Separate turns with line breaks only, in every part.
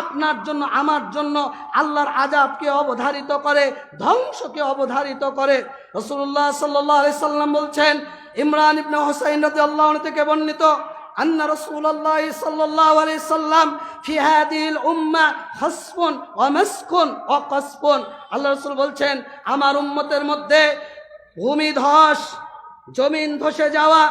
আপনার জন্য আমার জন্য আল্লাহর আজাবকে অবধারিত করে ধ্বংসকে অবধারিত করে রসুল্লাহ সাল্লাহ আলি সাল্লাম বলছেন ইমরান ইবনে হোসাইন রাজি আল্লাহ থেকে বর্ণিত أن رسول الله صلى الله عليه وسلم في هذه الأمة خصف ومسك وقصف আল্লাহ রসুল বলছেন আমার উম্মতের মধ্যে ভূমি ধস জমিন ধসে যাওয়া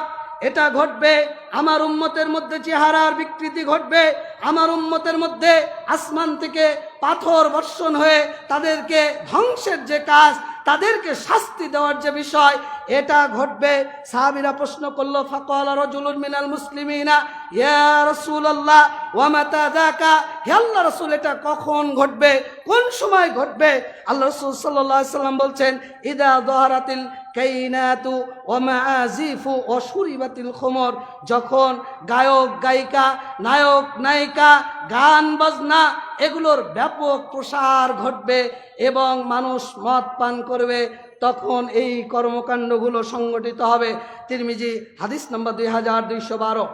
এটা ঘটবে, আমার উম্মতের মধ্যে চেহারার বিকৃতি ঘটবে, আমার উম্মতের মধ্যে আসমান থেকে পাথর বর্ষণ হয়ে তাদেরকে ধ্বংসের যে কাজ, তাদেরকে শাস্তি দেওয়ার যে বিষয় এটা ঘটবে। সাহাবিরা প্রশ্ন করল, ফাকাল রাজুলুন মিনাল মুসলিমিনা? ইয়া রাসূলুল্লাহ, ওয়া মাতা যাকা? হে আল্লাহ রাসূল, এটা কখন ঘটবে? কোন সময় ঘটবে? আল্লাহ রাসূল সাল্লাল্লাহু আলাইহি সাল্লাম বলছেন, ইদা যাহারাতিল কাইনাতু ওয়া মাআজিফু ওয়া শুরিবাতিল খুমর। যখন গায়ক, গায়িকা, নায়ক, নায়িকা, গান, বাজনা, এগুলোর ব্যাপক প্রসার ঘটবে এবং মানুষ মদ পান করবে তখন এই কর্মকাণ্ডগুলো সংগঠিত হবে। তিরমিজি হাদিস নম্বর দুই হাজার দুইশো বারো।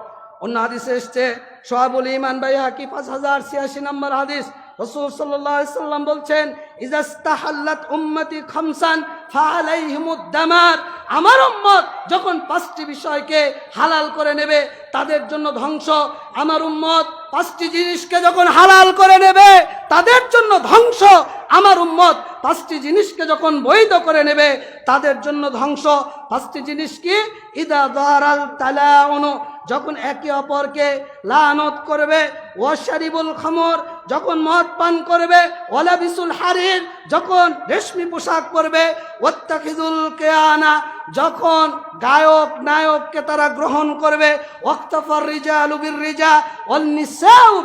অন্য হাদিসে এসছে, সোহাবুল ইমান বাই হাকি পাঁচ হাজার ছিয়াশি নম্বর হাদিস। রসুল সাল্লাম বলছেন ইজাস্তাহাল্লাত উম্মতি খামসান ফালাইহিমুদ্দামার আমার উম্মত যখন পাঁচটি বিষয়কে হালাল করে নেবে, তাদের জন্য ধ্বংস। আমার উম্মত পাঁচটি জিনিসকে যখন হালাল করে নেবে, তাদের জন্য ধ্বংস। আমার উম্মত পাঁচটি জিনিসকে যখন বৈধ করে নেবে, তাদের জন্য ধ্বংস। পাঁচটি জিনিস কি? ইদা দারাল তালা যখন একে অপরকে লানত করবে, ওয়াশারিবুল খমর যখন মদ পান করবে ওলাবিসুল হারির যখন রেশমি পোশাক পরবে ওত্তাখিদুল কেয়ানা যখন গায়ক নায়ককে তারা গ্রহণ করবে ওক্তফর রিজা আলুবির রিজা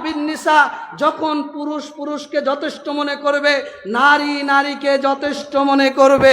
বিন্নিসা যখন পুরুষ পুরুষকে যথেষ্ট মনে করবে, নারী নারীকে যথেষ্ট মনে করবে।